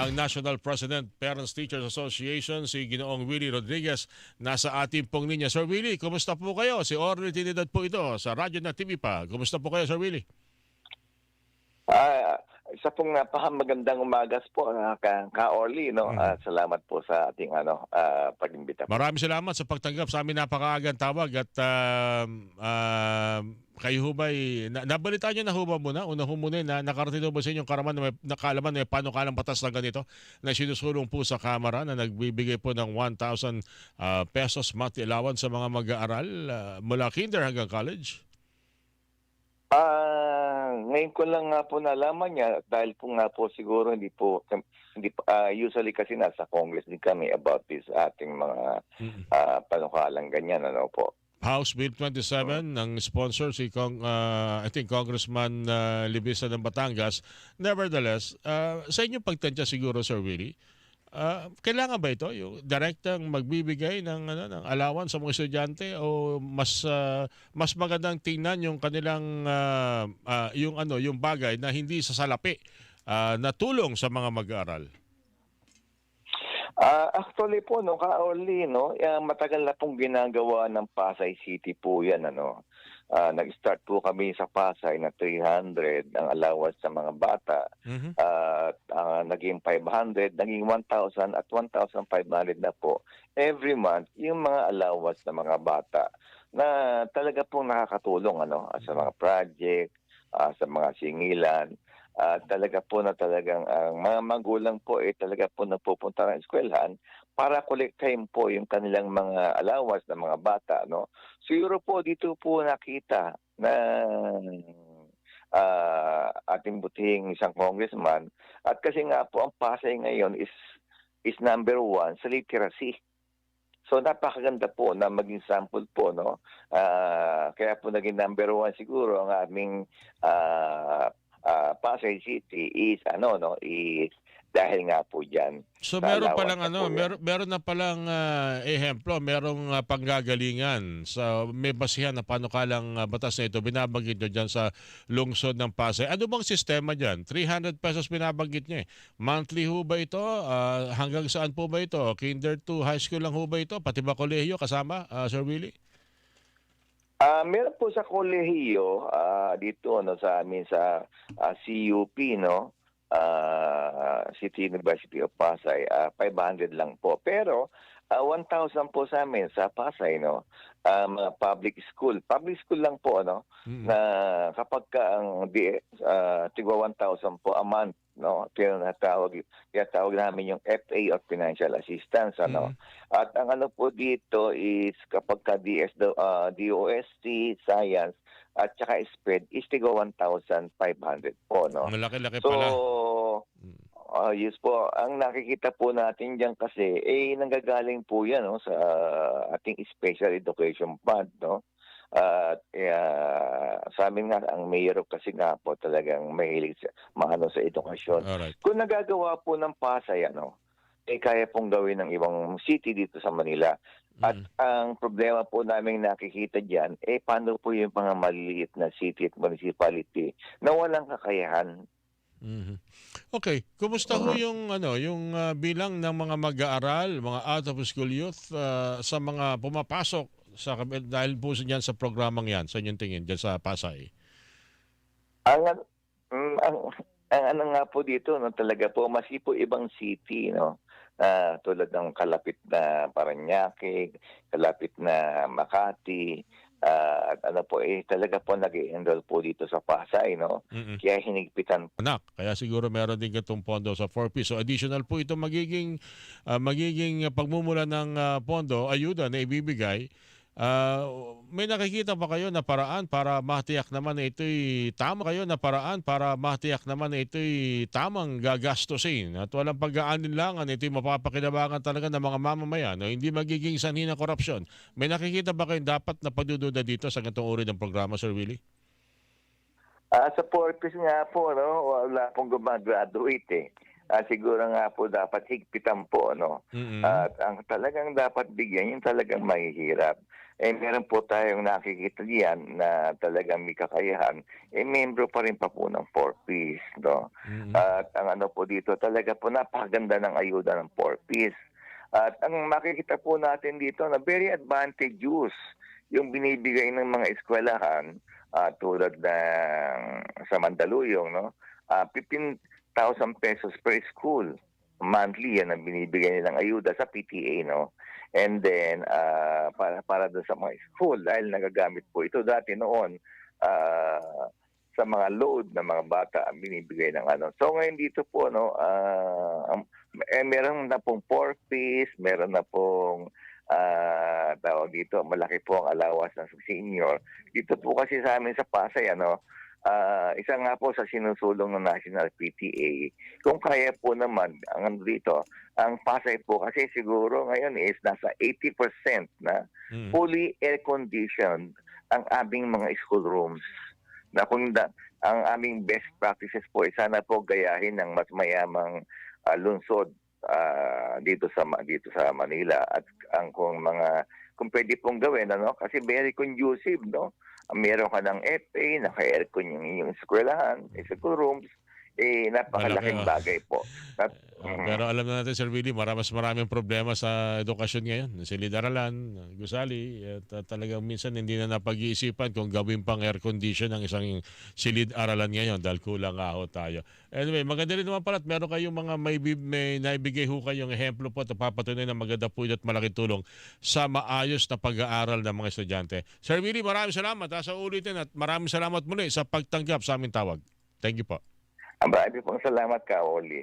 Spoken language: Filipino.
ang National President Parents Teachers Association, si Ginoong Willie Rodriguez, nasa ating pong linya. Sir Willie, kumusta po kayo? Si Orly Trinidad po ito sa Radyo na TV pa. Kumusta po kayo, Sir Willie? Ah, isa pong napakamagandang umagas po uh, ka, ka Orly, no. Mm. Ah, salamat po sa ating ano ah, pag-imbita. Maraming salamat sa pagtanggap sa amin napakaagang tawag at um, um, kayo ho ba'y, na, nabalitaan nyo na ho ba muna? Una ho muna na nakarating ba sa inyong karaman na may, nakalaman na may panukalang batas na ganito na sinusulong po sa Kamara na nagbibigay po ng 1,000 ah, pesos monthly allowance sa mga mag-aaral ah, mula kinder hanggang college? Ah, ngayon ko lang nga po nalaman niya dahil po nga po siguro hindi po hindi ah, usually kasi nasa Congress din kami about this ating mga Mm-mm. ah, panukalang ganyan ano po. House Bill 27 ng sponsor si Cong, ah, I think Congressman uh, Libisa ng Batangas. Nevertheless, ah, sa inyong pagtansya siguro Sir Willie, ah, kailangan ba ito yung direktang magbibigay ng ano ng allowance sa mga estudyante o mas ah, mas magandang tingnan yung kanilang ah, ah, yung ano yung bagay na hindi sa salapi ah, na tulong sa mga mag-aaral? Ah, actually po no, ka-Orly no, eh, matagal na pong ginagawa ng Pasay City po 'yan ano. Ah, nag-start po kami sa Pasay na 300 ang allowance sa mga bata. Mhm. at ah, naging 500, naging 1,000 at 1,500 na po every month yung mga allowance ng mga bata na talaga pong nakakatulong ano sa mga project, ah, sa mga singilan. At talaga po na talagang ang mga magulang po eh talaga po napupunta ng eskwelahan para kolektahin po yung kanilang mga allowance ng mga bata no. Siguro po dito po nakita na ah, ating butihing isang congressman at kasi nga po ang Pasay ngayon is is number one sa literacy. So napakaganda po na maging sample po no. Ah, kaya po naging number one siguro ang aming ah, ah, Pasay City is ano no is dahil nga po diyan. So meron palang na ano, yan. meron, na palang ah, ehemplo, merong ah, panggagalingan sa may basihan na panukalang ah, batas na ito. Binabanggit nyo dyan sa lungsod ng Pasay. Ano bang sistema dyan? 300 pesos binabanggit nyo eh. Monthly ho ba ito? Ah, hanggang saan po ba ito? Kinder to high school lang ho ba ito? Pati ba kolehiyo kasama, ah, Sir Willie? Ah, meron po sa kolehiyo ah, dito no sa amin sa ah, CUP no. ah, City University of Pasay, ah, 500 lang po. Pero ah, 1,000 po sa amin sa Pasay no. Ah, mga public school. Public school lang po no Mm. na kapag ka ang di, ah, tigwa 1,000 po a month no. Tinatawag tinatawag namin yung FA or financial assistance ano. Mm. At ang ano po dito is kapag ka DS, ah, DOST, Science, at saka SPED is tigo 1,500 po. No? Malaki-laki So, pala. Ah, yes po, ang nakikita po natin diyan kasi, eh, nanggagaling po yan no, sa ating Special Education Fund. No? At eh, ah, sa amin nga, ang mayor kasi nga po talagang mahilig sa, maano sa edukasyon. Alright. Kung nagagawa po ng Pasay, ano, eh kaya pong gawin ng ibang city dito sa Manila. At Mm. ang problema po namin nakikita diyan, eh paano po yung mga maliliit na city at municipality na walang kakayahan. Mhm. Okay, kumusta ho yung ano, yung ah, bilang ng mga mag-aaral, mga out of school youth ah, sa mga pumapasok sa dahil po sa diyan sa programang 'yan, sa inyong tingin diyan sa Pasay? Ang, mm, ang, ang ano nga po dito, no, talaga po, masi po ibang city, no, na tulad ng kalapit na Paranaque, kalapit na Makati, at ano po, eh, talaga po nag enroll po dito sa Pasay, no. Mhm. Kaya hinigpitan Anak, kaya siguro meron din gatong pondo sa 4P. So additional po ito magiging ah, magiging pagmumula ng ah, pondo, ayuda na ibibigay. Ah, may nakikita ba kayo na paraan para matiyak naman na ito'y tama kayo na paraan para matiyak naman na ito'y tamang gagastusin at walang pag-aalinlangan ito'y mapapakinabangan talaga ng mga mamamayan no? hindi magiging sanhi ng korupsyon. May nakikita ba kayo dapat na pagdududa dito sa ganitong uri ng programa, Sir Willie? Ah, sa purpose nga po, no, wala pong gumagraduate eh. ah, siguro nga po dapat higpitan po ano. Mm-mm. At ang talagang dapat bigyan yung talagang mahihirap. Eh meron po tayong nakikita diyan na talagang may kakayahan, eh membro pa rin pa po ng 4Ps, no? Mm-mm. At ang ano po dito, talaga po napakaganda ng ayuda ng 4Ps. At ang makikita po natin dito na very advantageous yung binibigay ng mga eskwelahan ah, tulad ng sa Mandaluyong, no? Ah, 15,000 pesos per school monthly yan ang binibigay nilang ayuda sa PTA, no? And then, ah, para, para doon sa mga school, dahil nagagamit po ito dati noon, ah, sa mga load ng mga bata ang binibigay ng ano. So ngayon dito po no, ang- eh, meron na pong 4 piece, meron na pong ah, tawag dito, malaki po ang alawas ng senior. Dito po kasi sa amin sa Pasay ano, ah, isa nga po sa sinusulong ng National PTA. Kung kaya po naman ang ano dito, ang Pasay po kasi siguro ngayon is nasa 80% na Mm. fully air-conditioned ang aming mga school rooms. Na kung da, ang aming best practices po ay sana po gayahin ng mas mayamang ah, lungsod ah, dito sa dito sa Manila at ang kung mga kung pwede pong gawin ano? Kasi very conducive no? Meron ka ng FA naka-aircon yung yung eskwelahan school rooms eh napakalaking oh. bagay po at, Ah, mm, pero alam na natin, Sir Willie, maramas maraming problema sa edukasyon ngayon. Silid-aralan, gusali, at ah, talagang minsan hindi na napag-iisipan kung gawin pang air condition ang isang silid-aralan ngayon dahil kulang nga ho tayo. Anyway, maganda rin naman pala at meron kayong mga may, may naibigay ho kayong ehemplo po at papatunay na maganda po at malaking tulong sa maayos na pag-aaral ng mga estudyante. Sir Willie, maraming salamat ha, sa ulitin at maraming salamat muli sa pagtanggap sa aming tawag. Thank you po. Marami pong salamat ka Oli